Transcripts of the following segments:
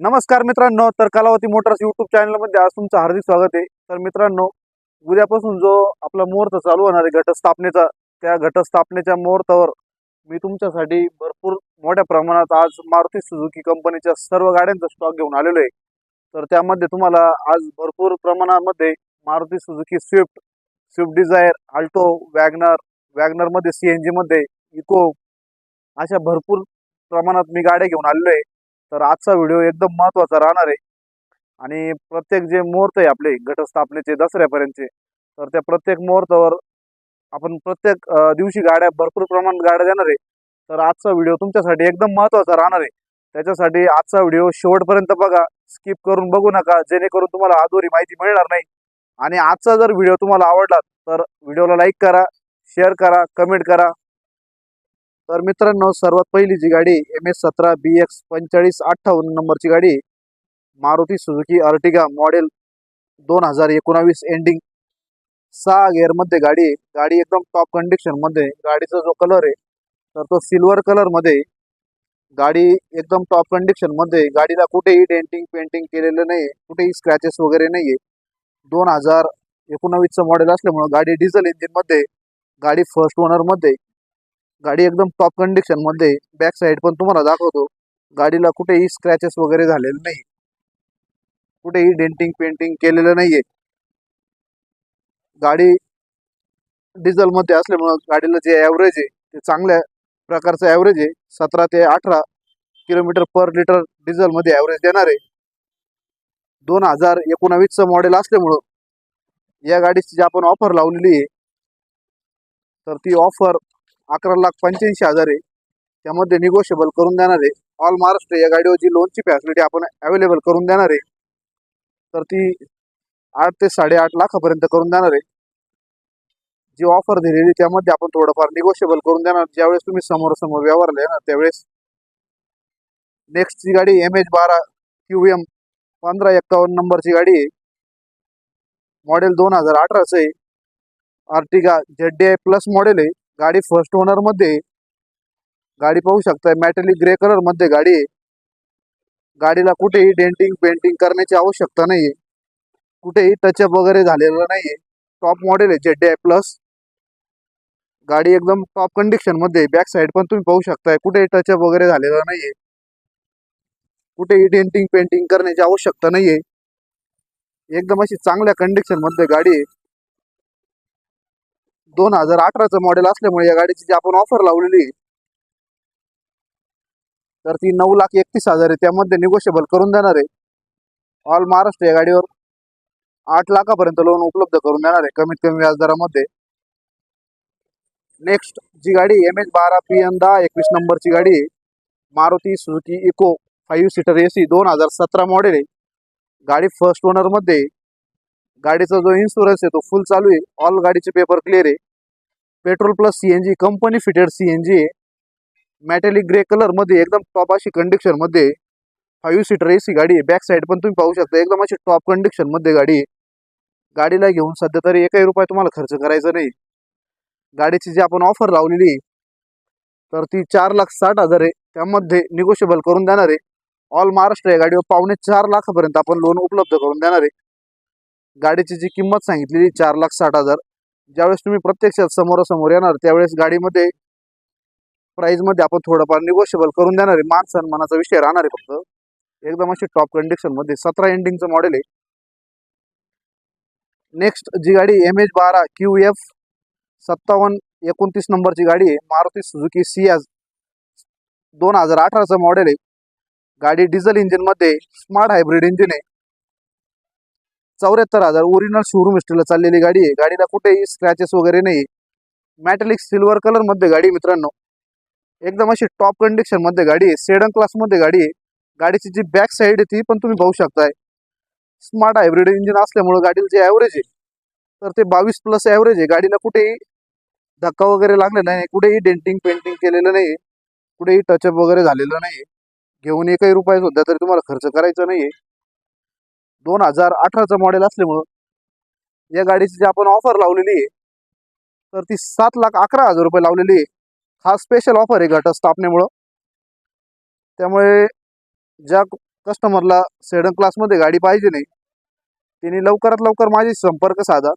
नमस्कार मित्रांनो तर कलावती मोटर्स युट्यूब चॅनलमध्ये आज तुमचं हार्दिक स्वागत आहे. तर मित्रांनो उद्यापासून जो आपला मुहूर्त चालू होणार आहे घटस्थापनेचा त्या घटस्थापनेच्या मुहूर्तावर मी तुमच्यासाठी भरपूर मोठ्या प्रमाणात आज मारुती सुझुकी कंपनीच्या सर्व गाड्यांचा स्टॉक घेऊन आलेलो आहे. तर त्यामध्ये तुम्हाला आज भरपूर प्रमाणामध्ये Maruti Suzuki Swift Swift Dzire Alto WagonR वॅगनरमध्ये C N जीमध्ये इको अशा भरपूर प्रमाणात मी गाड्या घेऊन आलेलो आहे. तर आजचा व्हिडिओ एकदम महत्त्वाचा राहणार आहे. आणि प्रत्येक जे मुहूर्त आहे आपले घटस्थापनेचे दसऱ्यापर्यंतचे तर त्या प्रत्येक मुहूर्तावर आपण प्रत्येक दिवशी गाड्या भरपूर प्रमाणात गाड्या देणार आहे. तर आजचा व्हिडिओ तुमच्यासाठी एकदम महत्त्वाचा राहणार आहे. त्याच्यासाठी आजचा व्हिडिओ शेवटपर्यंत बघा. स्किप करून बघू नका जेणेकरून तुम्हाला अधुरी माहिती मिळणार नाही. आणि आजचा जर व्हिडिओ तुम्हाला आवडला तर व्हिडिओला लाईक करा शेअर करा कमेंट करा. तर मित्रांनो सर्वात पहिली जी गाडी एम एस सतरा बी एक्स पंचेचाळीस अठ्ठावन्न नंबरची गाडी मारुती सुझुकी अर्टिगा मॉडेल दोन हजार एकोणावीस एंडिंग सहा गेअरमध्ये गाडी गाडी एकदम टॉप कंडिशनमध्ये गाडीचा जो कलर आहे तर तो सिल्वर कलरमध्ये गाडी एकदम टॉप कंडिशनमध्ये गाडीला कुठेही डेंटिंग पेंटिंग केलेलं नाही कुठेही स्क्रॅचेस वगैरे नाही आहे दोन हजार एकोणावीसचं मॉडेल असल्यामुळं गाडी डिझेल इंजिनमध्ये गाडी फर्स्ट ओनरमध्ये गाडी एकदम टॉप कंडिशनमध्ये बॅक साईड पण तुम्हाला दाखवतो. गाडीला कुठेही स्क्रॅचेस वगैरे झालेले नाही. कुठेही डेंटिंग पेंटिंग केलेलं नाहीये. गाडी डिझेल मध्ये असल्यामुळं गाडीला जे ॲव्हरेज आहे ते चांगल्या प्रकारचं ॲव्हरेज आहे. सतरा ते अठरा किलोमीटर पर लिटर डिझेल मध्ये ॲव्हरेज देणार आहे. दोन हजार एकोणावीसचं मॉडेल असल्यामुळं या गाडीची जी आपण ऑफर लावलेली आहे तर ती ऑफर अकरा लाख पंच्याऐंशी हजार आहे. त्यामध्ये निगोशिएबल करून देणार आहे. ऑल महाराष्ट्र या गाडीवर जी लोनची फॅसिलिटी आपण अवेलेबल करून देणार आहे. तर ती आठ ते साडेआठ लाखापर्यंत करून देणार आहे. जी ऑफर दिलेली त्यामध्ये आपण थोडंफार निगोशिएबल करून देणार. ज्यावेळेस तुम्ही समोरासमोर व्यवहारला येणार त्यावेळेस नेक्स्टची गाडी एम एच बारा क्यू एम पंधरा एक्कावन्न नंबरची गाडी आहे. मॉडेल दोन हजार अठराचं आहे. Ertiga Z D I plus model आहे. गाडी फर्स्ट ओनरमध्ये गाडी पाहू शकताय मॅटेलिक ग्रे कलरमध्ये गाडी आहे. गाडीला कुठेही डेंटिंग पेंटिंग करण्याची आवश्यकता नाहीये. कुठेही टचअप वगैरे झालेलं नाहीये. टॉप मॉडेल आहे जेड आहे प्लस गाडी एकदम टॉप कंडिशनमध्ये बॅक साईड पण तुम्ही पाहू शकताय कुठेही टचअप वगैरे झालेलं नाहीये. कुठेही डेंटिंग पेंटिंग करण्याची आवश्यकता नाहीये. एकदम अशी चांगल्या कंडिशनमध्ये गाडी आहे. दोन हजार अठराचं मॉडेल असल्यामुळे या गाडीची जी आपण ऑफर लावलेली आहे, तर ती नऊ लाख एकतीस हजार आहे. त्यामध्ये निगोशिएबल करून देणार आहे. ऑल महाराष्ट्र या गाडीवर आठ लाखापर्यंत लोन उपलब्ध करून देणार आहे कमीत कमी व्याजदरामध्ये. नेक्स्ट जी गाडी एम एच बारा पी एन दहा एकवीस नंबरची गाडी आहे. Maruti Suzuki Eeco five seater A C दोन हजार सतरा मॉडेल आहे. गाडी फर्स्ट ओनरमध्ये गाडीचा जो इन्शुरन्स आहे तो फुल चालू आहे. ऑल गाडीचे पेपर क्लिअर आहे. Petrol plus C N G company fitted C N G आहे मॅटेलिक ग्रे कलरमध्ये एकदम टॉप अशी कंडिक्शनमध्ये फाईव्ह सीटर ए सी गाडी आहे. बॅक साईड पण तुम्ही पाहू शकता एकदम अशी टॉप कंडिशनमध्ये गाडी आहे. गाडीला घेऊन सध्या तरी एकही रुपये तुम्हाला खर्च करायचा नाही. गाडीची जी आपण ऑफर लावलेली आहे, तर ती चार लाख साठ हजार आहे. त्यामध्ये निगोशिएबल करून देणार आहे. ऑल महाराष्ट्र या गाडीवर पावणे चार लाखापर्यंत आपण लोन उपलब्ध करून देणार आहे. गाडीची जी किंमत सांगितलेली चार लाख साठ हजार ज्यावेळेस तुम्ही प्रत्यक्षात समोरासमोर येणार त्यावेळेस गाडीमध्ये प्राईजमध्ये आपण थोडंफार निगोशिएबल करून देणार आहे. मान सन्मानाचा विषय राहणार आहे फक्त. एकदम अशी टॉप कंडिशनमध्ये सतरा एंडिंगचं मॉडेल आहे. नेक्स्ट जी गाडी एम एच बारा क्यू एफ सत्तावन्न एकोणतीस नंबरची गाडी आहे. मारुती सुझुकी सियाज दोन हजार अठराचं मॉडेल आहे. गाडी डिझेल इंजिनमध्ये स्मार्ट हायब्रिड इंजिन आहे. चौऱ्याहत्तर हजार ओरिजिनल शोरूम स्टीलला चाललेली गाडी आहे. गाडीला कुठेही स्क्रॅचेस वगैरे नाही मॅटेलिक सिल्वर कलरमध्ये गाडी मित्रांनो. एकदम अशी टॉप कंडिशनमध्ये गाडी आहे. सेडन क्लासमध्ये गाडी आहे. गाडीची जी बॅक साईड आहे ती पण तुम्ही पाहू शकताय. स्मार्ट हायब्रिड इंजिन असल्यामुळे गाडीला जे ॲव्हरेज आहे तर ते बावीस प्लस ॲव्हरेज आहे. गाडीला कुठेही धक्का वगैरे लागलेला नाही. कुठेही डेंटिंग पेंटिंग केलेलं नाही कुठेही टचअप वगैरे झालेलं नाही घेऊन एकही रुपये सुद्धा तरी तुम्हाला खर्च करायचा नाही दोन हजार अठराचं मॉडेल असल्यामुळं या गाडीची जी आपण ऑफर लावलेली आहे तर ती सात लाख अकरा हजार रुपये लावलेली आहे. हा स्पेशल ऑफर आहे घटस्थापनेमुळं त्यामुळे ज्या कस्टमरला सेडन क्लासमध्ये गाडी पाहिजे नाही तिने लवकरात लवकर माझी संपर्क साधा.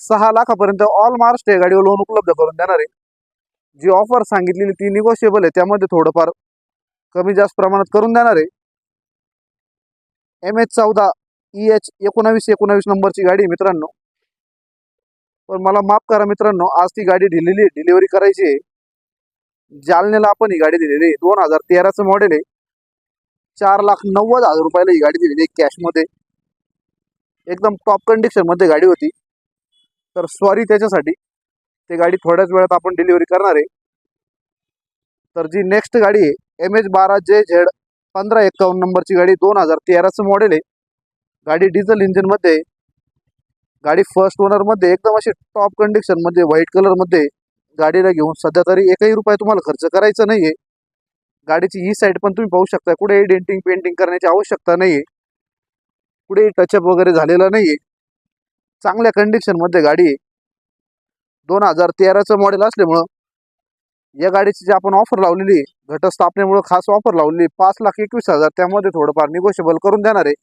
सहा लाखापर्यंत ऑल महाराष्ट्र या गाडीवर लोन उपलब्ध करून देणार आहे. जी ऑफर सांगितलेली ती निगोशिएबल आहे त्यामध्ये थोडंफार कमी जास्त प्रमाणात करून देणार आहे. एम एच चौदा ई एच एकोणावीस एकोणावीस नंबरची गाडी आहे मित्रांनो. पण मला माफ करा मित्रांनो आज ती गाडी दिलेली डिलिव्हरी करायची आहे. जालन्याला आपण ही गाडी दिलेली आहे. दोन हजार तेराचं मॉडेल आहे. चार लाख नव्वद हजार रुपयाला ही गाडी दिलेली आहे कॅशमध्ये एकदम टॉप कंडिशनमध्ये गाडी होती. तर सॉरी त्याच्यासाठी. ते गाडी थोड्याच वेळात आपण डिलिव्हरी करणार आहे. तर जी नेक्स्ट गाडी आहे एम एच बारा जे झेड पंधरा एक्कावन्न नंबरची गाडी दोन हजार तेराचं मॉडेल आहे. गाडी डिझेल इंजिनमध्ये गाडी फर्स्ट ओनरमध्ये एकदम अशी टॉप कंडिशनमध्ये व्हाईट कलरमध्ये गाडीला घेऊन सध्या तरी एकही रुपये तुम्हाला खर्च करायचा नाही आहे गाडीची e ही साईड पण तुम्ही पाहू शकता. कुठेही डेंटिंग पेंटिंग करण्याची आवश्यकता नाही आहे कुठेही टचअप वगैरे झालेला नाहीये. चांगल्या कंडिशनमध्ये गाडी आहे. दोन हजार तेराचं मॉडेल असल्यामुळं या गाडीची जी आपण ऑफर लावलेली घटस्थापनेमुळे घटस्थापनेमुळं खास ऑफर लावलेली पाच लाख एकवीस हजार त्यामध्ये थोडंफार निगोशिएबल करून देणार आहे.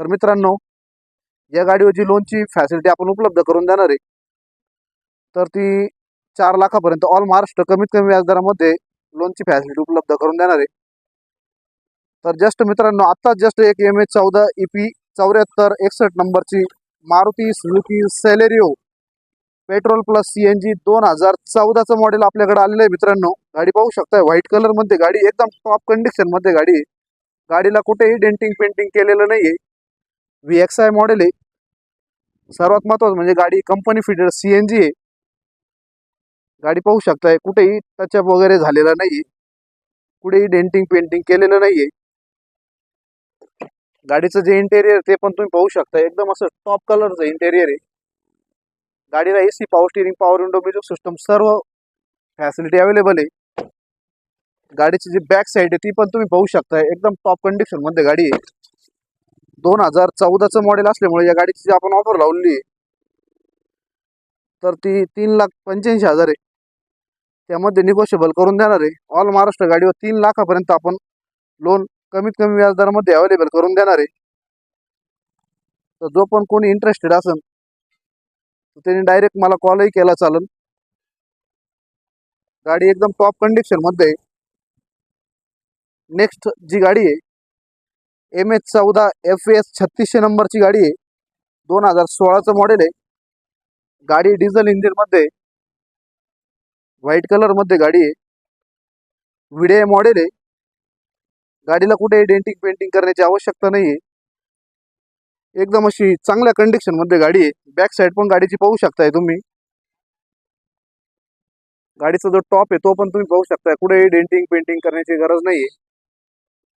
तर मित्रांनो या गाडीवर जी लोनची फॅसिलिटी आपण उपलब्ध करून देणार आहे. तर ती चार लाखापर्यंत ऑल महाराष्ट्र कमीत कमी व्याजदरामध्ये लोनची फॅसिलिटी उपलब्ध करून देणार आहे. तर जस्ट मित्रांनो आत्ताच जस्ट एक एम एच चौदा ई पी चौऱ्याहत्तर एकसष्ट नंबरची Maruti Suzuki Celerio petrol plus C N G दोन हजार चौदाचं मॉडेल आपल्याकडे आलेलं आहे मित्रांनो. गाडी पाहू शकताय व्हाईट कलरमध्ये गाडी एकदम टॉप कंडिशनमध्ये गाडी आहे. गाडीला कुठेही डेंटिंग पेंटिंग केलेलं नाही आहे व्ही एक्स आय मॉडेल आहे. सर्वात महत्वाचं म्हणजे गाडी company fitted C N G आहे. गाडी पाहू शकताय कुठेही टचअप वगैरे झालेला नाही कुठेही डेंटिंग पेंटिंग केलेलं नाहीये. गाडीचं जे इंटेरियर ते पण तुम्ही पाहू शकता एकदम असं टॉप कलरचं इंटेरियर आहे. गाडीला A C power steering power window music system सर्व फॅसिलिटी अवेलेबल आहे. गाडीची जी बॅक साईड आहे ती पण तुम्ही पाहू शकता. एकदम टॉप कंडिशनमध्ये गाडी आहे. दोन हजार चौदाचं मॉडेल असल्यामुळे या गाडीची जी आपण ऑफर लावलेली आहे तर ती तीन लाख पंच्याऐंशी हजार आहे. त्यामध्ये निगोशिएबल करून देणार आहे. ऑल महाराष्ट्र गाडीवर तीन लाखापर्यंत आपण लोन कमीत कमी व्याजदरामध्ये अवेलेबल करून देणार आहे. तर जो पण कोणी इंटरेस्टेड असेल त्यांनी डायरेक्ट मला कॉलही केला चालेल गाडी एकदम टॉप कंडिशनमध्ये आहे. नेक्स्ट जी गाडी आहे एम एच चौदा एफ एस छत्तीसशे नंबरची गाडी आहे. दोन हजार सोळाचं मॉडेल आहे. गाडी डिझेल इंजिनमध्ये व्हाईट कलरमध्ये गाडी आहे. विडे मॉडेल आहे. गाडीला कुठे डेंटिंग पेंटिंग करण्याची आवश्यकता नाही आहे एकदम अशी चांगल्या कंडिशनमध्ये गाडी आहे. बॅक साईड पण गाडीची पाहू शकताय तुम्ही. गाडीचा जो टॉप आहे तो पण तुम्ही पाहू शकताय. कुठे डेंटिंग पेंटिंग करण्याची गरज नाही आहे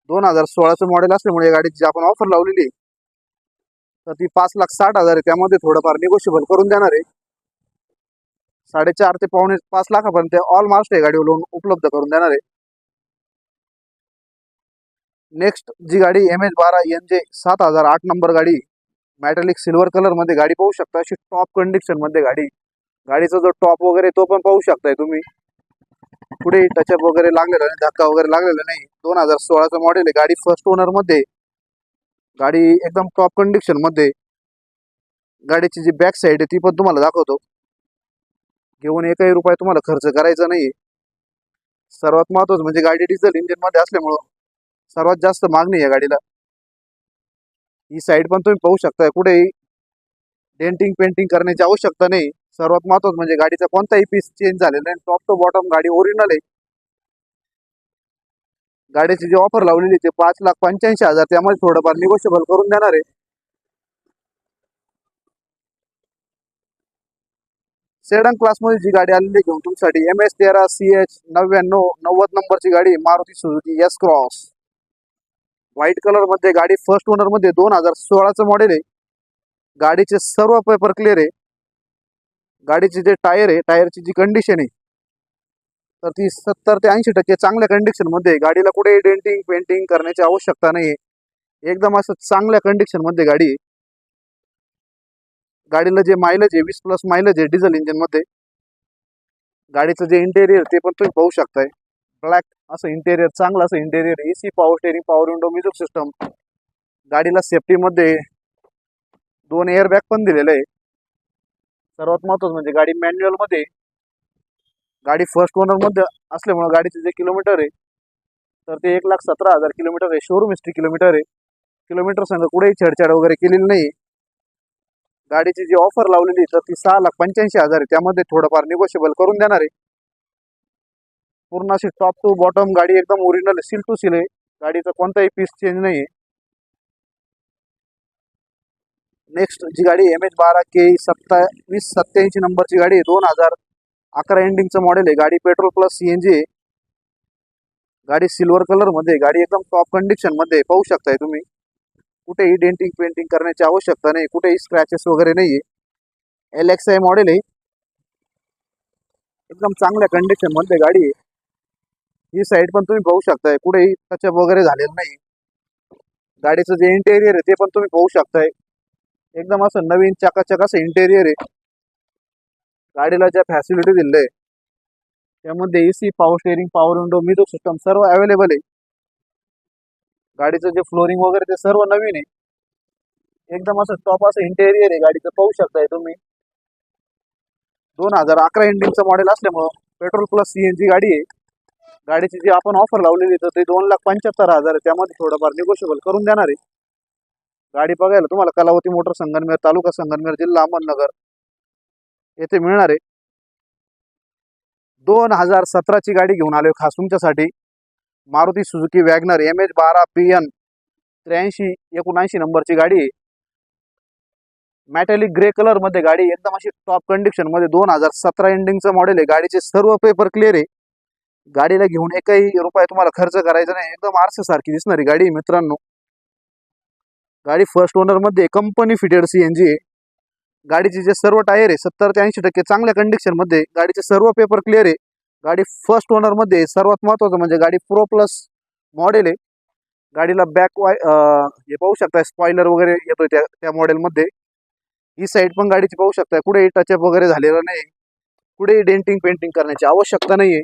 दोन हजार सोळाचं मॉडेल असल्यामुळे या गाडीची आपण ऑफर लावलेली आहे तर ती पाच लाख साठ हजार आहे. त्यामध्ये थोडंफार निगोशिबल करून देणार आहे. साडेचार ते पावणे पाच लाखापर्यंत ऑल मास्ट आहे गाडीवर लोन उपलब्ध करून देणार आहे. नेक्स्ट जी गाडी एम एच बारा एन जे सात हजार आठ नंबर गाडी मॅटॅलिक सिल्वर कलरमध्ये गाडी पाहू शकता. अशी टॉप कंडिशनमध्ये गाडी. गाडीचा जो टॉप वगैरे तो पण पाहू शकताय तुम्ही. पुढे टचअप वगैरे लागलेला नाही धक्का वगैरे लागलेला नाही. दोन हजार सोळाचं मॉडेल आहे. गाडी फर्स्ट ओनरमध्ये गाडी एकदम टॉप कंडिशनमध्ये गाडीची जी बॅक साईड आहे ती पण तुम्हाला दाखवतो. घेऊन एकही रुपये तुम्हाला खर्च करायचा नाही सर्वात महत्वाचं म्हणजे गाडी डिझेल इंजिनमध्ये असल्यामुळं सर्वात जास्त मागणी आहे गाडीला. ही साईड पण तुम्ही पाहू शकताय. कुठेही डेंटिंग पेंटिंग करण्याची आवश्यकता नाही. सर्वात महत्वाचं म्हणजे गाडीचा कोणताही पीस चेंज झालेला नाही. टॉप टू बॉटम गाडी ओरिजिनल आहे. गाडीची जी ऑफर लावलेली ते पाच लाख पंच्याऐंशी हजार त्यामध्ये थोडंफार निगोशिएबल करून देणार आहे. सेडन क्लासमध्ये जी गाडी आलेली आहे घेऊन तुमच्यासाठी एम एस तेरा सी एच नव्याण्णव नव्वद नंबरची गाडी Maruti Suzuki S Cross white कलरमध्ये गाडी फर्स्ट ओनरमध्ये दोन हजार सोळाचं मॉडेल आहे. गाडीचे सर्व पेपर क्लिअर आहे. गाडीचे जे टायर आहे टायरची जी कंडिशन आहे तर ती सत्तर ते ऐंशी टक्के चांगल्या कंडिशनमध्ये गाडीला कुठे डेंटिंग पेंटिंग करण्याची आवश्यकता नाही आहे एकदम असं चांगल्या कंडिशनमध्ये गाडी आहे. गाडीला जे मायलेज आहे वीस प्लस मायलेज आहे डिझेल इंजिनमध्ये गाडीचं जे इंटेरियर ते पण तुम्ही पाहू शकताय. ब्लॅक असं इंटेरियर चांगलं असं interior A C power steering power window music system गाडीला सेफ्टीमध्ये दोन एअरबॅग पण दिलेले आहे. सर्वात महत्वाचं म्हणजे गाडी मॅन्युअलमध्ये गाडी फर्स्ट ओनरमध्ये गाडीचे जे किलोमीटर आहे तर ते एक लाख सतरा हजार किलोमीटर आहे. शोरूम हिस्ट्री किलोमीटर आहे. किलोमीटर संघ कुठेही छेडछाड वगैरे केलेली नाही गाडीची जी ऑफर लावलेली तर ती सहा लाख पंच्याऐंशी हजार आहे. त्यामध्ये थोडंफार निगोशिएबल करून देणार आहे. पूर्ण अशी टॉप टू बॉटम गाडी एकदम ओरिजिनल सील टू सील आहे. गाडीचा कोणताही पीस चेंज नाही आहे नेक्स्ट जी गाडी एम एच बारा के सत्तावीस सत्याऐंशी नंबरची गाडी आहे. दोन हजार अकरा एंडिंगचं मॉडेल आहे. गाडी petrol plus C N G आहे. गाडी सिल्वर कलरमध्ये गाडी एकदम टॉप कंडिशनमध्ये पाहू शकताय तुम्ही. कुठेही डेंटिंग पेंटिंग करण्याची आवश्यकता नाही. कुठेही स्क्रॅचेस वगैरे नाही आहे एल एक्स आय मॉडेल आहे. एकदम चांगल्या कंडिशनमध्ये गाडी आहे. ही साईड पण तुम्ही पाहू शकताय. कुठेही टचअप वगैरे झालेलं नाही. गाडीचं जे इंटेरियर आहे ते पण तुम्ही पाहू शकताय. एकदम असं नवीन चकाचक असं इंटेरियर आहे. गाडीला ज्या फॅसिलिटी दिलेल्या आहे त्यामध्ये AC power steering power window music system सर्व अवेलेबल आहे. गाडीचं जे फ्लोरिंग वगैरे ते सर्व नवीन आहे. एकदम असं टॉप असं इंटेरियर आहे. गाडीचं पाहू शकताय तुम्ही. दोन हजार अकरा इंडिंगचं मॉडेल असल्यामुळं पेट्रोल प्लस जी गाडी आहे. गाडीची जी आपण ऑफर लावलेली तर ते दोन लाख पंच्याहत्तर हजार आहे. त्यामध्ये थोडंफार निगोशिएबल करून देणार आहे. गाडी बघायला तुम्हाला कलावती मोटर संगनमेर तालुका संगनमेर जिल्हा अहमदनगर येथे मिळणार आहे. दोन हजार सतराची गाडी घेऊन आलोय खास तुमच्यासाठी. Maruti Suzuki WagonR M H बारा पी एन त्र्याऐंशी एकोणऐंशी नंबरची गाडी आहे. मॅटेलिक ग्रे कलरमध्ये गाडी एकदम अशी टॉप कंडिशनमध्ये दोन हजार सतरा एंडिंगचं मॉडेल आहे. गाडीचे सर्व पेपर क्लिअर आहे. गाडीला घेऊन एकही रुपये तुम्हाला खर्च करायचा नाही एकदम आरसेसारखी दिसणारी गाडी मित्रांनो. गाडी first ओनरमध्ये company fitted C N G आहे. गाडीचे जे सर्व टायर आहे सत्तर ते ऐंशी टक्के चांगल्या कंडिशनमध्ये गाडीचे सर्व पेपर क्लिअर आहे. गाडी फर्स्ट ओनरमध्ये सर्वात महत्वाचं म्हणजे गाडी प्रो प्लस मॉडेल आहे. गाडीला बॅक वाय हे पाहू शकता स्पॉयलर वगैरे येतोय त्या त्या मॉडेलमध्ये ही साईड पण गाडीची पाहू शकता कुठेही टचअप वगैरे झालेला नाही. कुठेही डेंटिंग पेंटिंग करण्याची आवश्यकता नाही आहे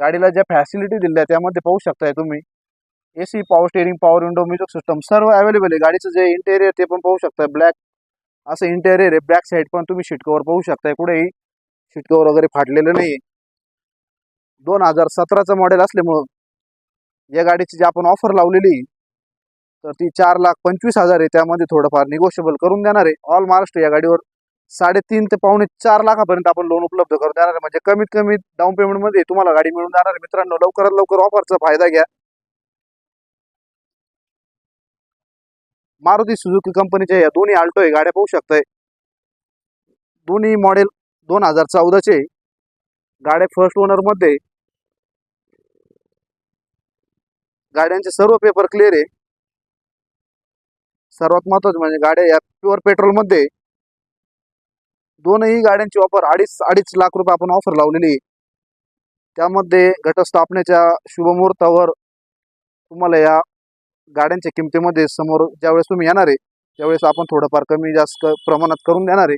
गाडीला ज्या फॅसिलिटी दिल्या त्यामध्ये पाहू शकताय तुम्ही. AC power steering power window music system सर्व अवेलेबल आहे. गाडीचं जे इंटेरियर ते पण पाहू शकताय. ब्लॅक असं इंटेरियर आहे. बॅक साईड पण तुम्ही शिटकवर पाहू शकताय. कुठेही शिटकवर वगैरे फाटलेलं नाही दोन हजार सतराचं मॉडेल असल्यामुळं या गाडीची जी आपण ऑफर लावलेली तर ती चार लाख पंचवीस हजार आहे. त्यामध्ये थोडंफार निगोशिएबल करून देणार आहे. ऑल महाराष्ट्र या गाडीवर साडेतीन ते पावणे चार लाखापर्यंत आपण लोन उपलब्ध करून देणार आहे. म्हणजे कमीत कमी डाऊन पेमेंटमध्ये तुम्हाला गाडी मिळून जाणार आहे. मित्रांनो लवकरात लवकर ऑफरचा फायदा घ्या. मारुती सुझुकी कंपनीच्या या दोन्ही आल्टो आहे गाड्या पाहू शकताय. दोन्ही मॉडेल दोन हजार चौदाचे गाड्या फर्स्ट ओनरमध्ये. गाड्यांचे सर्व पेपर क्लिअर आहे. सर्वात महत्वाचं म्हणजे गाड्या या प्युअर पेट्रोलमध्ये दोनही गाड्यांची ऑफर अडीच अडीच लाख रुपये आपण ऑफर लावलेली आहे. त्यामध्ये घटस्थापनेच्या शुभमुहूर्तावर तुम्हाला या गाड्यांच्या किमतीमध्ये समोर ज्यावेळेस तुम्ही येणार आहे त्यावेळेस आपण थोडंफार कमी जास्त प्रमाणात करून देणार आहे.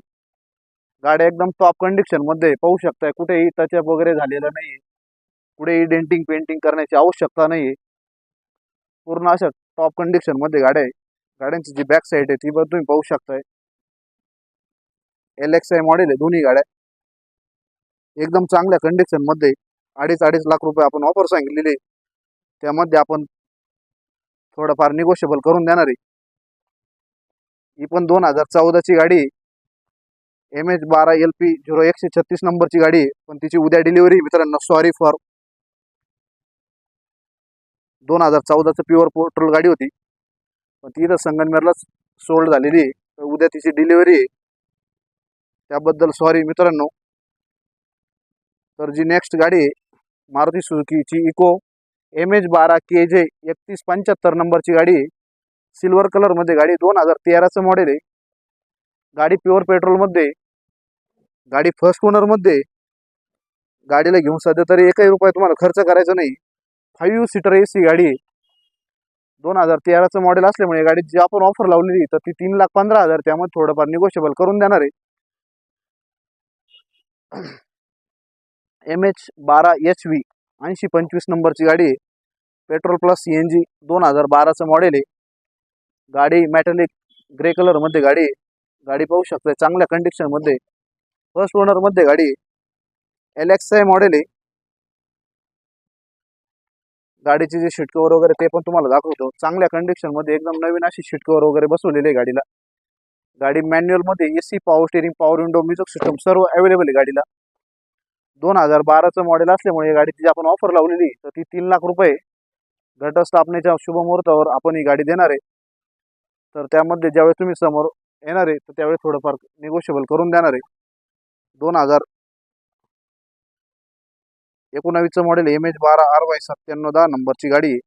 गाड्या एकदम टॉप कंडिशनमध्ये पाहू शकताय कुठेही टचअप वगैरे झालेलं नाही कुठेही डेंटिंग पेंटिंग करण्याची आवश्यकता नाही पूर्ण अशा टॉप कंडिशनमध्ये गाड्या आहे गाड्यांची जी बॅक साईड आहे ती पण तुम्ही पाहू शकताय. एल एक्स आय मॉडेल आहे दोन्ही गाड्या. एकदम चांगल्या कंडिशनमध्ये अडीच अडीच लाख रुपये आपण ऑफर सांगितलेली त्यामध्ये आपण थोडंफार निगोशिएबल करून देणार आहे. ही पण दोन हजार चौदाची गाडी एम एच बारा एल पी झिरो एकशे छत्तीस नंबरची गाडी आहे. पण तिची उद्या डिलिव्हरी मित्रांनो. सॉरी फॉर दोन हजार चौदाचं प्युअर पेट्रोल गाडी होती. पण ती इथं संगनमेरलाच सोल्ड झालेली आहे. तर उद्या तिची डिलिव्हरी आहे. त्याबद्दल सॉरी मित्रांनो. तर जी नेक्स्ट गाडी आहे मारुती सुझुकीची इको एम एच बारा के जे एकतीस पंच्याहत्तर नंबरची गाडी आहे. सिल्वर कलरमध्ये गाडी दोन हजार तेराचं मॉडेल आहे. गाडी प्युअर पेट्रोलमध्ये गाडी फर्स्ट ओनरमध्ये गाडीला घेऊन सध्या तरी एकही रुपये तुम्हाला खर्च करायचा नाही. फाईव्ह सीटर ए सी गाडी आहे. दोन हजार तेराचं मॉडेल असल्यामुळे गाडी जी आपण ऑफर लावलेली तर ती तीन लाख पंधरा हजार त्यामध्ये थोडंफार निगोशिएबल करून देणार आहे. एम एच बारा एच व्ही ऐंशी पंचवीस नंबरची गाडी आहे. Petrol plus C N G दोन हजार बाराचं मॉडेल आहे. गाडी मॅटेलिक ग्रे कलरमध्ये गाडी आहे. गाडी पाहू शकते चांगल्या कंडिशनमध्ये फर्स्ट ओनरमध्ये गाडी आहे. एल एक्स आय मॉडेल आहे. गाडीचे जे शिटकवर वगैरे ते पण तुम्हाला दाखवतो. चांगल्या कंडिशनमध्ये एकदम नवीन अशी शिटकवर वगैरे बसवलेली आहे गाडीला. गाडी मॅन्युअलमध्ये A C power steering power window music system सर्व अवेलेबल आहे गाडीला. दोन हजार बाराचं मॉडेल असल्यामुळे गाडी तिची आपण ऑफर लावलेली तर ती तीन लाख रुपये घटस्थापनेच्या शुभमुहूर्तावर आपण ही गाडी देणार आहे. तर त्यामध्ये ज्यावेळेस तुम्ही समोर येणार आहे तर त्यावेळेस थोडंफार निगोशिएबल करून देणार आहे. दोन हजार एकोणावीसचं मॉडेल एम एच बारा आर वाय सत्त्याण्णव दहा नंबरची गाडी आहे.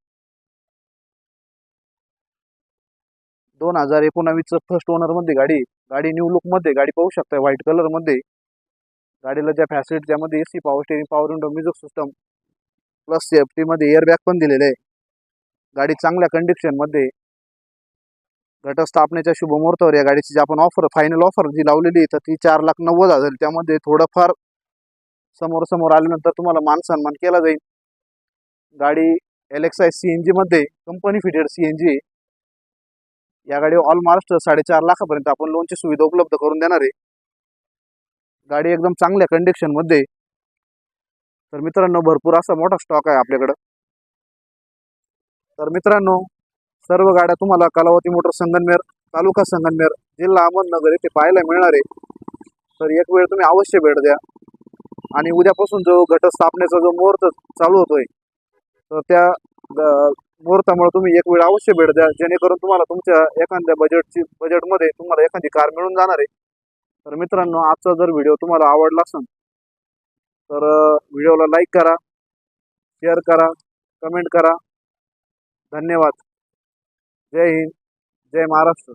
दोन हजार एकोणावीसचं फर्स्ट ओनरमध्ये गाडी गाडी न्यू लुकमध्ये गाडी पाहू शकता व्हाईट कलरमध्ये गाडीला ज्या फॅसिलिटी त्यामध्ये A C power steering power window music system plus सेफ्टीमध्ये airbag पण दिलेले आहे. गाडी चांगल्या कंडिशनमध्ये घटस्थापनेच्या शुभमुहूर्तावर या गाडीची जी आपण ऑफर फायनल ऑफर जी लावलेली आहे तर ती चार लाख नव्वद हजार त्यामध्ये थोडंफार समोर समोर आल्यानंतर तुम्हाला मान सन्मान केला जाईल. गाडी एलेक्साय सी एन जीमध्ये company fitted C N G या गाडी ऑल महाराष्ट्र साडेचार लाखापर्यंत आपण लोनची सुविधा उपलब्ध करून देणार आहे. गाडी एकदम चांगल्या कंडिशनमध्ये तर मित्रांनो भरपूर असा मोठा स्टॉक आहे आपल्याकडं. तर मित्रांनो सर्व गाड्या तुम्हाला कलावती मोटर संगनमेर तालुका संगनमेर जिल्हा अहमदनगर येथे पाहायला मिळणार आहे. तर एक वेळ तुम्ही अवश्य भेट द्या. आणि उद्यापासून जो घटस्थापनेचा जो मुहूर्त चालू होतोय तर त्या मुहूर्तामुळे तुम्ही एक वेळ अवश्य भेट द्या. जेणेकरून तुम्हाला तुमच्या एखाद्या बजेटची बजेटमध्ये तुम्हाला एखादी कार मिळून जाणार आहे. तर मित्रांनो आजचा जर व्हिडिओ तुम्हाला आवडला असेल तर व्हिडिओला लाईक करा शेअर करा कमेंट करा. धन्यवाद. जय हिंद जय महाराष्ट्र.